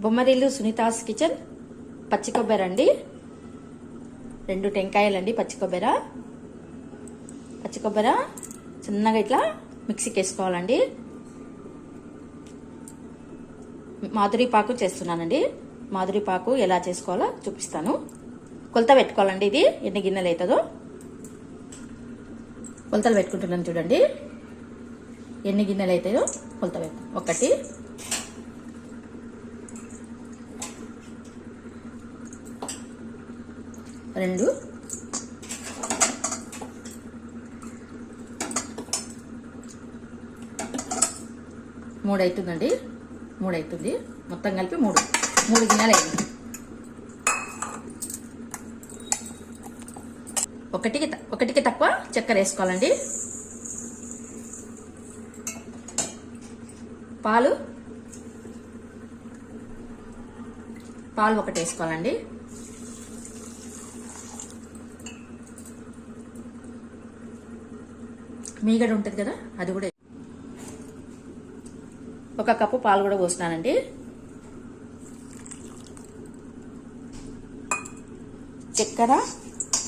Bommarillu Sunita's kitchen పచ్చి కొబ్బరి అండి. రెండు టెంకాయలండి పచ్చి కొబ్బరి. పచ్చి కొబ్బరి చిన్నగా ఇట్లా మిక్సీకి వేసుకోవాలండి. మాధురి పాకు చేస్తున్నానండి. మాధురి పాకు ఎలా చేసుకోవాలో చూపిస్తాను. కొలత పెట్టుకోవాలండి ఇది ఎన్ని గిన్నెలు అవుతుందో. కొలతలు పెట్టుకుంటున్నాను చూడండి. ఎన్ని గిన్నెలు అవుతాయో కొలత పెట్టు ఒకటి రెండు. మూడు అవుతుందండి మూడు అవుతుంది మొత్తం కలిపి మూడు. మూడు గిన్నెలు అయింది ఒకటికి త- ఒకటికి తక్కువ చక్కెర వేసుకోవాలండి. పాలు. పాలు ఒకటి వేసుకోవాలండి. మీగడ ఉంటుంది కదా అది కూడా ఒక కప్పు పాలు కూడా పోస్తున్నానండి. చక్కెర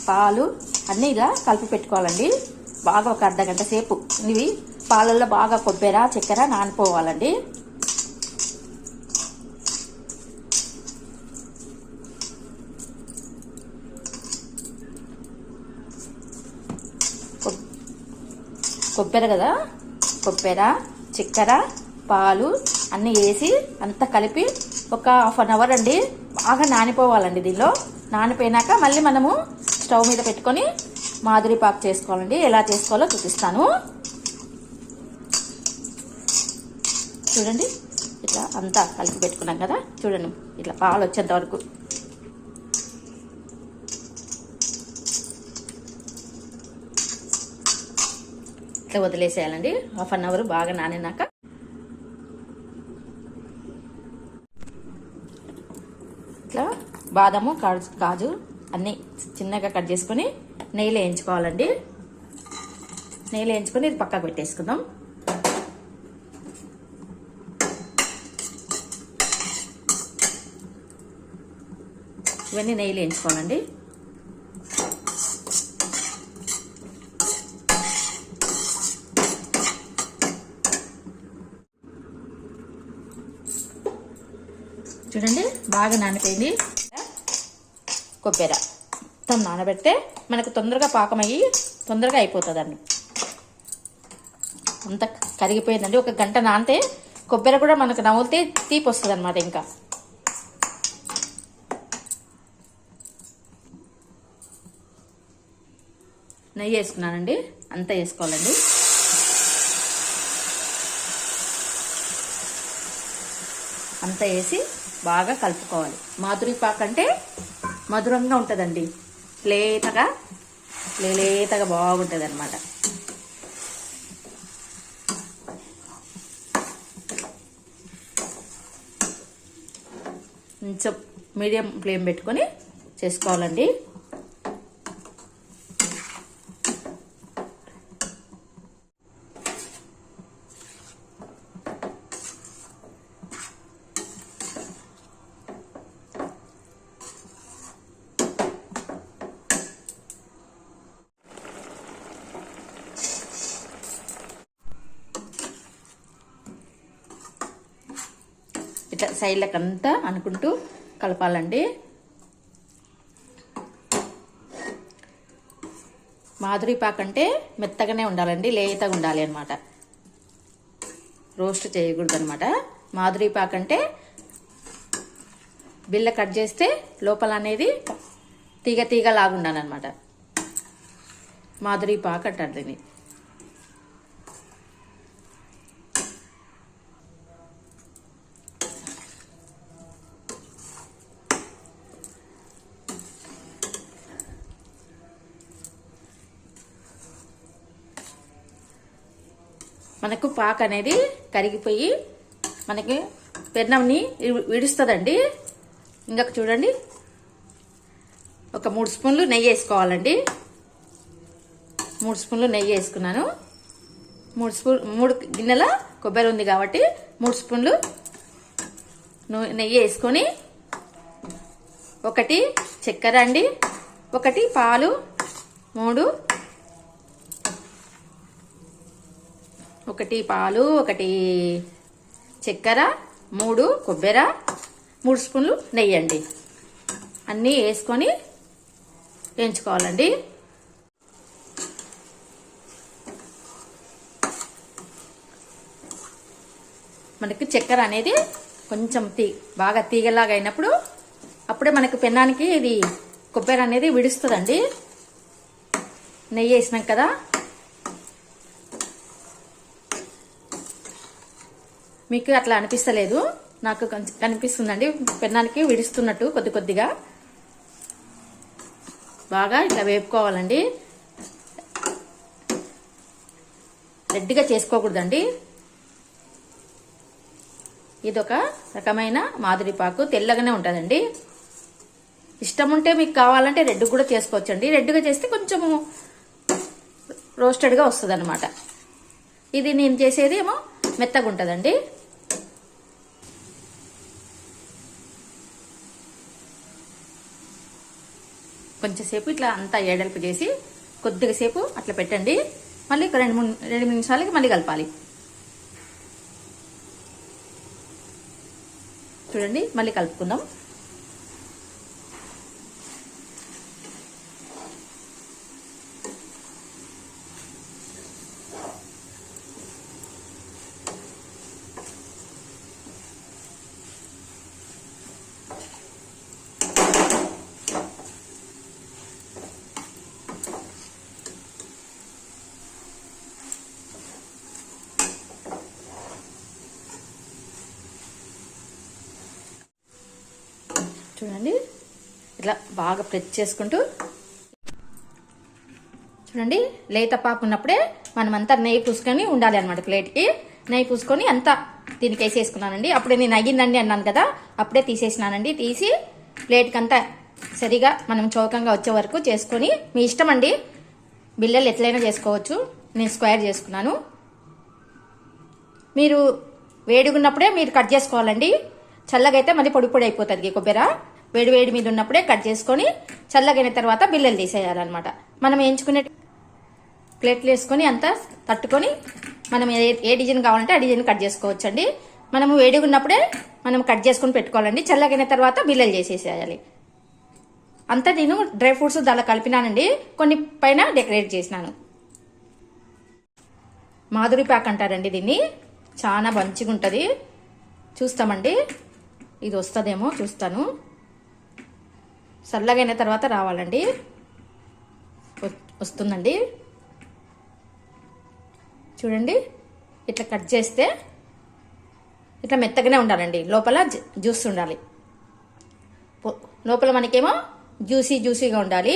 పాలు అన్నీ ఇలా కలిపి పెట్టుకోవాలండి. బాగా ఒక అర్ధ గంట సేపు. ఇవి పాలల్లో బాగా కొబ్బెర చక్కెర నానిపోవాలండి. కొబ్బరి కదా? కొబ్బెర చక్కెర పాలు అన్నీ వేసి అంతా కలిపి ఒక హాఫ్ అన్ అవర్ అండి. బాగా నానిపోవాలండి దీనిలో. నానిపోయినాక మళ్ళీ మనము స్టవ్ మీద పెట్టుకొని మాదిరి పాక్ చేసుకోవాలండి. ఎలా చేసుకోవాలో చూపిస్తాను. చూడండి ఇట్లా అంతా కలిపి పెట్టుకున్నాం కదా? చూడండి ఇట్లా పాలు వచ్చేంత వరకు. ఇట్లా వదిలేసేయాలండి. హాఫ్ అన్ అవర్ బాగా నానినాక. ఇట్లా బాదము కాజు కాజు అన్నీ చిన్నగా కట్ చేసుకొని నెయ్యిలో వేయించుకోవాలండి. నెయ్యిలో వేయించుకొని ఇది పక్కకు పెట్టేసుకుందాం. ఇవన్నీ నెయ్యిలో వేయించుకోవాలండి చూడండి బాగా నానిపోయింది. కొబ్బెర. మొత్తం నానబెడితే మనకు తొందరగా పాకమయ్యి తొందరగా అయిపోతుందండి. అంత కరిగిపోయిందండి. ఒక గంట నానితే కొబ్బరి కూడా మనకు నవ్వులితే తీపి వస్తుంది అనమాట ఇంకా. నెయ్యి వేసుకున్నానండి. అంతా వేసుకోవాలండి. అంతా వేసి బాగా కలుపుకోవాలి. మాధురి పాక్ అంటే మధురంగా ఉంటుందండి. లేతగా లేతగా బాగుంటుంది అనమాట కొంచెం మీడియం ఫ్లేమ్ పెట్టుకొని చేసుకోవాలండి. ఇట్లా సైడ్లకంతా అనుకుంటూ కలపాలండి. మాధురి పాక్ అంటే మెత్తగానే ఉండాలండి లేతగా ఉండాలి అనమాట రోస్ట్ చేయకూడదు అనమాట మాధురి పాక్ అంటే బిల్ల కట్ చేస్తే లోపల అనేది తీగ తీగ లాగుండాలన్నమాట మాధురి పాక్ అంటారు దీన్ని మనకు పాక అనేది కరిగిపోయి మనకి పెన్నంని విడుస్తుందండి ఇంకా చూడండి. ఒక మూడు స్పూన్లు నెయ్యి వేసుకోవాలండి. మూడు స్పూన్లు నెయ్యి వేసుకున్నాను. మూడు స్పూన్ మూడు గిన్నెల కొబ్బరి ఉంది కాబట్టి మూడు స్పూన్లు నెయ్యి వేసుకొని ఒకటి చక్కెర అండి. ఒకటి పాలు మూడు ఒకటి పాలు ఒకటి చక్కెర మూడు కొబ్బెర మూడు స్పూన్లు నెయ్యి అండి. అన్నీ వేసుకొని వేయించుకోవాలండి. మనకి చక్కెర అనేది కొంచెం తీ బాగా తీగలాగా అయినప్పుడు అప్పుడే మనకి పెన్నానికి ఇది కొబ్బరి అనేది విడుస్తుందండి. నెయ్యి వేసినాం కదా మీకు అట్లా అనిపిస్తలేదు? నాకు కనిపిస్తుందండి. పెన్నానికి విడుస్తున్నట్టు కొద్ది కొద్దిగా. బాగా ఇట్లా వేపుకోవాలండి. రెడ్డిగా చేసుకోకూడదండి. ఇదొక రకమైన మాదిరిపాకు తెల్లగానే ఉంటుందండి. ఇష్టం ఉంటే మీకు కావాలంటే రెడ్ కూడా చేసుకోవచ్చండి. రెడ్గా చేస్తే కొంచెము రోస్టెడ్గా వస్తుంది అనమాట ఇది నేను చేసేది ఏమో మెత్తగా ఉంటుందండి కొంచెంసేపు ఇట్లా అంతా ఏడల్పు చేసి కొద్దిగా సేపు అట్లా పెట్టండి. మళ్ళీ ఒక రెండు మూడు రెండు నిమిషాలకి మళ్ళీ కలపాలి. చూడండి మళ్ళీ కలుపుకుందాం చూడండి ఇట్లా బాగా ప్రెస్ చేసుకుంటూ చూడండి లేత పాకు ఉన్నప్పుడే మనం నెయ్యి పూసుకొని ఉండాలి అనమాట ప్లేట్కి. నెయ్యి పూసుకొని అంతా దీనికి వేసేసుకున్నానండి. అప్పుడే నేను అయ్యిందండి అన్నాను కదా అప్పుడే తీసేసినానండి. తీసి ప్లేట్కి అంతా సరిగా మనం చౌకంగా వచ్చే వరకు చేసుకొని మీ ఇష్టం అండి బిల్లలు ఎట్లయినా చేసుకోవచ్చు నేను స్క్వేర్ చేసుకున్నాను. మీరు వేడిగున్నప్పుడే మీరు కట్ చేసుకోవాలండి. చల్లగైతే మళ్ళీ పొడి పొడి అయిపోతుంది కొబ్బరి. వేడి వేడి మీద ఉన్నప్పుడే కట్ చేసుకొని చల్లగైన తర్వాత బిల్లలు తీసేయాలన్నమాట. మనం వేయించుకునే ప్లేట్లు వేసుకొని అంతా తట్టుకొని మనం ఏ ఏ డిజైన్ కావాలంటే ఆ డిజైన్ కట్ చేసుకోవచ్చు అండి మనము వేడిగా ఉన్నప్పుడే మనం కట్ చేసుకొని పెట్టుకోవాలండి. చల్లగైన తర్వాత బిల్లలు చేసేసేయాలి. అంతా నేను డ్రై ఫ్రూట్స్ దానిలో కలిపినానండి. కొన్ని పైన డెకరేట్ చేసినాను. మాధురి ప్యాక్ అంటారండి దీన్ని. చాలా మంచిగా ఉంటుంది చూస్తామండి. ఇది వస్తుందేమో చూస్తాను. చల్లగైన తర్వాత రావాలండి. వస్తుందండి. చూడండి. ఇట్లా కట్ చేస్తే ఇట్లా మెత్తగానే ఉండాలండి. లోపల జ్యూస్ ఉండాలి. లోపల మనకేమో జ్యూసీ జ్యూసీగా ఉండాలి.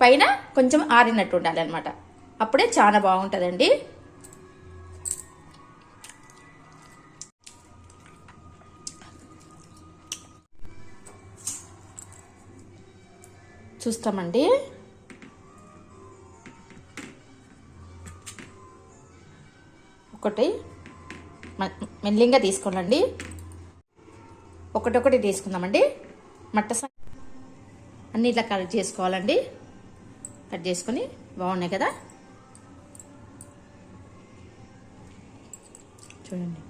పైన కొంచెం ఆరినట్టు ఉండాలి అనమాట అప్పుడే చాలా బాగుంటుందండి. చూస్తామండి. ఒకటి. మ- మెల్లింగా తీసుకోండి ఒకటొకటి తీసుకుందామండి. మట్ట స- అన్నీ ఇట్లా కట్ చేసుకోవాలండి. కట్ చేసుకొని బాగున్నాయి కదా. చూడండి.